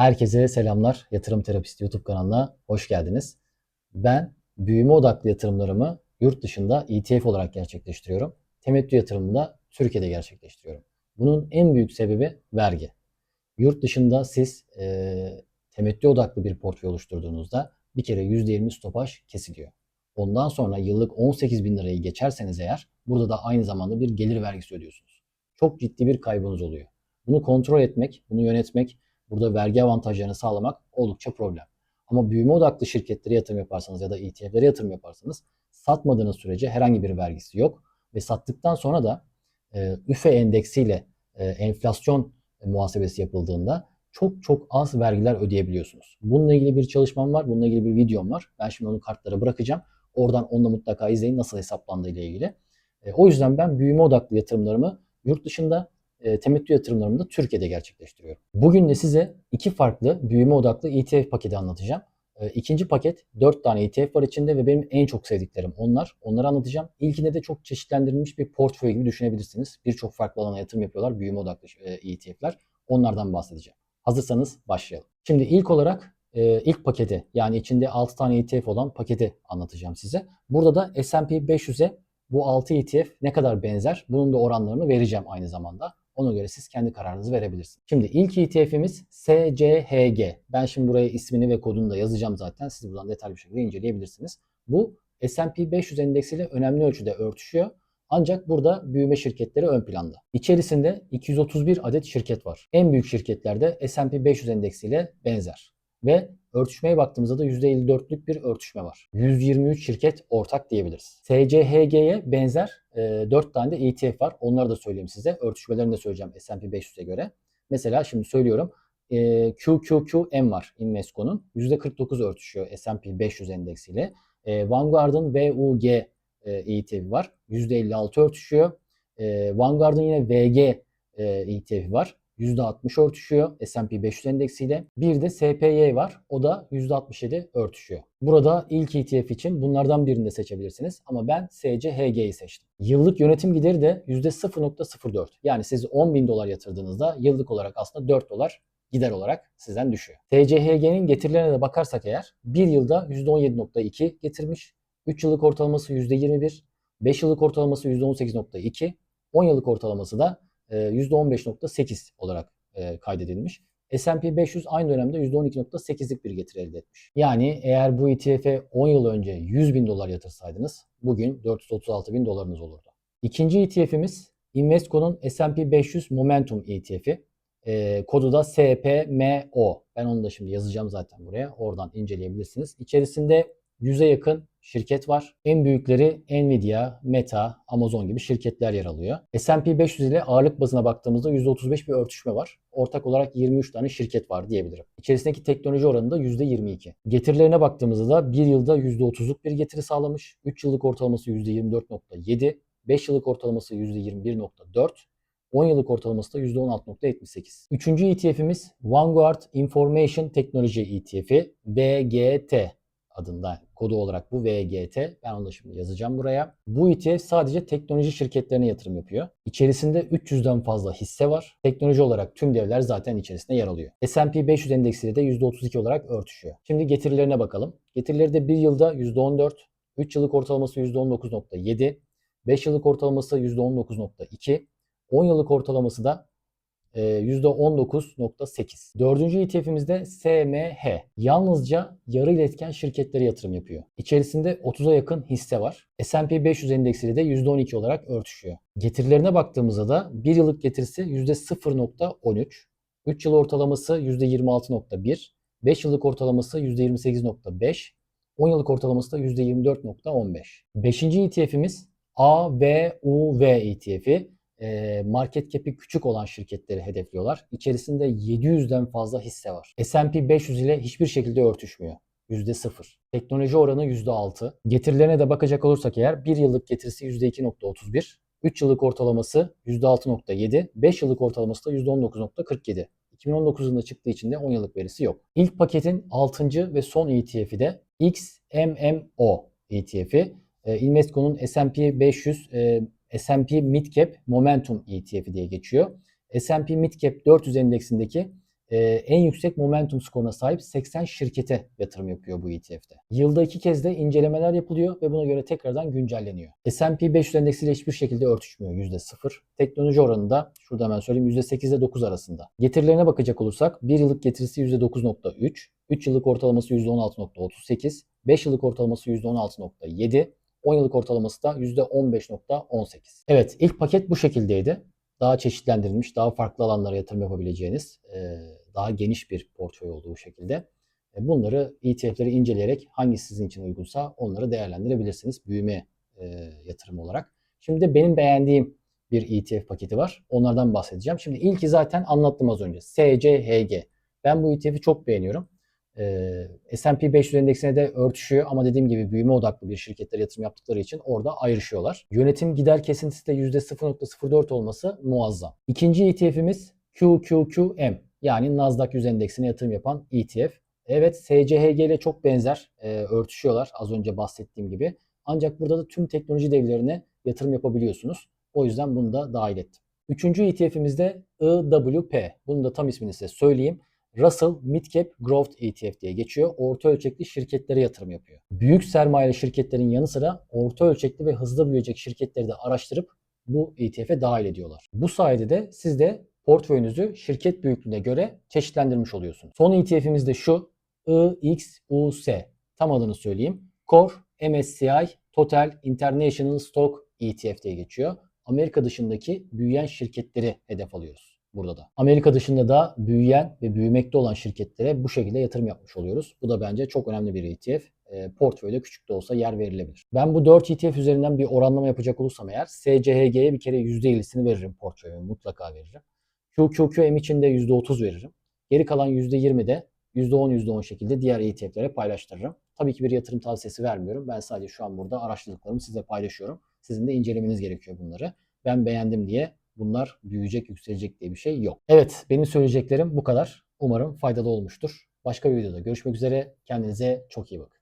Herkese selamlar. Yatırım Terapisti YouTube kanalına hoş geldiniz. Ben büyüme odaklı yatırımlarımı yurt dışında ETF olarak gerçekleştiriyorum. Temettü yatırımını da Türkiye'de gerçekleştiriyorum. Bunun en büyük sebebi vergi. Yurt dışında siz e, temettü odaklı bir portföy oluşturduğunuzda bir kere %20 stopaj kesiliyor. Ondan sonra yıllık 18 bin lirayı geçerseniz eğer burada da aynı zamanda bir gelir vergisi ödüyorsunuz. Çok ciddi bir kaybınız oluyor. Bunu kontrol etmek, bunu yönetmek, burada vergi avantajlarını sağlamak oldukça problem. Ama büyüme odaklı şirketlere yatırım yaparsanız ya da ETF'lere yatırım yaparsanız satmadığınız sürece herhangi bir vergisi yok. Ve sattıktan sonra da e, üfe endeksiyle e, enflasyon muhasebesi yapıldığında çok çok az vergiler ödeyebiliyorsunuz. Bununla ilgili bir çalışmam var. Bununla ilgili bir videom var. Ben şimdi onu kartlara bırakacağım. Oradan onu da mutlaka izleyin nasıl hesaplandığı ile ilgili. E, o yüzden ben büyüme odaklı yatırımlarımı yurt dışında e, temettü yatırımlarımı da Türkiye'de gerçekleştiriyorum. Bugün de size iki farklı büyüme odaklı ETF paketi anlatacağım. E, ikinci paket 4 tane ETF var içinde ve benim en çok sevdiklerim onlar. Onları anlatacağım. İlkinde de çok çeşitlendirilmiş bir portföy gibi düşünebilirsiniz. Birçok farklı alana yatırım yapıyorlar büyüme odaklı e, ETF'ler. Onlardan bahsedeceğim. Hazırsanız başlayalım. Şimdi ilk olarak e, ilk paketi yani içinde 6 tane ETF olan paketi anlatacağım size. Burada da S&P 500'e bu 6 ETF ne kadar benzer bunun da oranlarını vereceğim aynı zamanda. Ona göre siz kendi kararınızı verebilirsiniz. Şimdi ilk ETF'imiz SCHG. Ben şimdi buraya ismini ve kodunu da yazacağım zaten. Siz buradan detaylı bir şekilde inceleyebilirsiniz. Bu S&P 500 endeksiyle önemli ölçüde örtüşüyor. Ancak burada büyüme şirketleri ön planda. İçerisinde 231 adet şirket var. En büyük şirketlerde S&P 500 endeksiyle benzer. Ve örtüşmeye baktığımızda da %54'lük bir örtüşme var. 123 şirket ortak diyebiliriz. SCHG'ye benzer e, 4 tane de ETF var. Onları da söyleyeyim size. Örtüşmelerini de söyleyeceğim S&P 500'e göre. Mesela şimdi söylüyorum. E, QQQM var Invesco'nun. %49 örtüşüyor S&P 500 endeksiyle. E, Vanguard'ın VUG e, ETF var. %56 örtüşüyor. E, Vanguard'ın yine VG e, ETF var. %60 örtüşüyor S&P 500 endeksiyle. Bir de SPY var. O da %67 örtüşüyor. Burada ilk ETF için bunlardan birini de seçebilirsiniz. Ama ben SCHG'yi seçtim. Yıllık yönetim gideri de %0.04. Yani siz 10 bin dolar yatırdığınızda yıllık olarak aslında 4 dolar gider olarak sizden düşüyor. TCHG'nin getirilerine de bakarsak eğer 1 yılda %17.2 getirmiş. 3 yıllık ortalaması %21. 5 yıllık ortalaması %18.2. 10 yıllık ortalaması da %15.8 olarak e, kaydedilmiş. S&P 500 aynı dönemde %12.8'lik bir getiri elde etmiş. Yani eğer bu ETF'e 10 yıl önce 100 bin dolar yatırsaydınız bugün 436 bin dolarınız olurdu. İkinci ETF'imiz Invesco'nun S&P 500 Momentum ETF'i. E, kodu da SPMO. Ben onu da şimdi yazacağım zaten buraya. Oradan inceleyebilirsiniz. İçerisinde 100'e yakın şirket var. En büyükleri Nvidia, Meta, Amazon gibi şirketler yer alıyor. S&P 500 ile ağırlık bazına baktığımızda %35 bir örtüşme var. Ortak olarak 23 tane şirket var diyebilirim. İçerisindeki teknoloji oranı da %22. Getirilerine baktığımızda da 1 yılda %30'luk bir getiri sağlamış. 3 yıllık ortalaması %24.7, 5 yıllık ortalaması %21.4, 10 yıllık ortalaması da %16.78. Üçüncü ETF'imiz Vanguard Information Technology ETF'i VGT adında kodu olarak bu VGT. Ben onu da şimdi yazacağım buraya. Bu ETF sadece teknoloji şirketlerine yatırım yapıyor. İçerisinde 300'den fazla hisse var. Teknoloji olarak tüm devler zaten içerisinde yer alıyor. S&P 500 endeksiyle de %32 olarak örtüşüyor. Şimdi getirilerine bakalım. Getirileri de 1 yılda %14, 3 yıllık ortalaması %19.7, 5 yıllık ortalaması %19.2, 10 yıllık ortalaması da %19.8. Dördüncü ETF'imizde SMH. Yalnızca yarı iletken şirketlere yatırım yapıyor. İçerisinde 30'a yakın hisse var. S&P 500 endeksiyle de %12 olarak örtüşüyor. Getirilerine baktığımızda da 1 yıllık getirisi %0.13, 3 yıl ortalaması %26.1, 5 yıllık ortalaması %28.5, 10 yıllık ortalaması da %24.15. Beşinci ETF'imiz AVUV ETF'i market cap'i küçük olan şirketleri hedefliyorlar. İçerisinde 700'den fazla hisse var. S&P 500 ile hiçbir şekilde örtüşmüyor. %0. Teknoloji oranı %6. Getirilerine de bakacak olursak eğer 1 yıllık getirisi %2.31. 3 yıllık ortalaması %6.7. 5 yıllık ortalaması da %19.47. 2019 yılında çıktığı için de 10 yıllık verisi yok. İlk paketin 6. ve son ETF'i de XMMO ETF'i. Invesco'nun S&P 500 S&P Midcap Momentum ETF'i diye geçiyor. S&P Midcap 400 endeksindeki e, en yüksek momentum skoruna sahip 80 şirkete yatırım yapıyor bu ETF'de. Yılda iki kez de incelemeler yapılıyor ve buna göre tekrardan güncelleniyor. S&P 500 endeksiyle hiçbir şekilde örtüşmüyor %0. Teknoloji oranında şurada hemen söyleyeyim %8 ile 9 arasında. Getirilerine bakacak olursak 1 yıllık getirisi %9.3, 3 yıllık ortalaması %16.38, 5 yıllık ortalaması %16.7, 10 yıllık ortalaması da %15.18. Evet ilk paket bu şekildeydi. Daha çeşitlendirilmiş, daha farklı alanlara yatırım yapabileceğiniz, e, daha geniş bir portföy olduğu şekilde. E, Bunları ETF'leri inceleyerek hangisi sizin için uygunsa onları değerlendirebilirsiniz büyüme e, yatırım olarak. Şimdi benim beğendiğim bir ETF paketi var. Onlardan bahsedeceğim. Şimdi ilki zaten anlattım az önce. SCHG. Ben bu ETF'i çok beğeniyorum. Ee, S&P 500 endeksine de örtüşüyor ama dediğim gibi büyüme odaklı bir şirketlere yatırım yaptıkları için orada ayrışıyorlar. Yönetim gider kesintisi de %0.04 olması muazzam. İkinci ETF'imiz QQQM yani Nasdaq 100 endeksine yatırım yapan ETF. Evet SCHG ile çok benzer e, örtüşüyorlar az önce bahsettiğim gibi. Ancak burada da tüm teknoloji devlerine yatırım yapabiliyorsunuz. O yüzden bunu da dahil ettim. Üçüncü ETF'imiz de IWP. Bunun da tam ismini size söyleyeyim. Russell Midcap Growth ETF diye geçiyor. Orta ölçekli şirketlere yatırım yapıyor. Büyük sermayeli şirketlerin yanı sıra orta ölçekli ve hızlı büyüyecek şirketleri de araştırıp bu ETF'e dahil ediyorlar. Bu sayede de siz de portföyünüzü şirket büyüklüğüne göre çeşitlendirmiş oluyorsunuz. Son ETF'imiz de şu IXUS. Tam adını söyleyeyim. Core MSCI Total International Stock ETF diye geçiyor. Amerika dışındaki büyüyen şirketleri hedef alıyoruz burada da. Amerika dışında da büyüyen ve büyümekte olan şirketlere bu şekilde yatırım yapmış oluyoruz. Bu da bence çok önemli bir ETF. E, portföyde küçük de olsa yer verilebilir. Ben bu 4 ETF üzerinden bir oranlama yapacak olursam eğer SCHG'ye bir kere %50'sini veririm portföyüme mutlaka veririm. QQQM için de %30 veririm. Geri kalan %20 de %10 %10 şekilde diğer ETF'lere paylaştırırım. Tabii ki bir yatırım tavsiyesi vermiyorum. Ben sadece şu an burada araştırdıklarımı size paylaşıyorum. Sizin de incelemeniz gerekiyor bunları. Ben beğendim diye bunlar büyüyecek, yükselecek diye bir şey yok. Evet, benim söyleyeceklerim bu kadar. Umarım faydalı olmuştur. Başka bir videoda görüşmek üzere. Kendinize çok iyi bakın.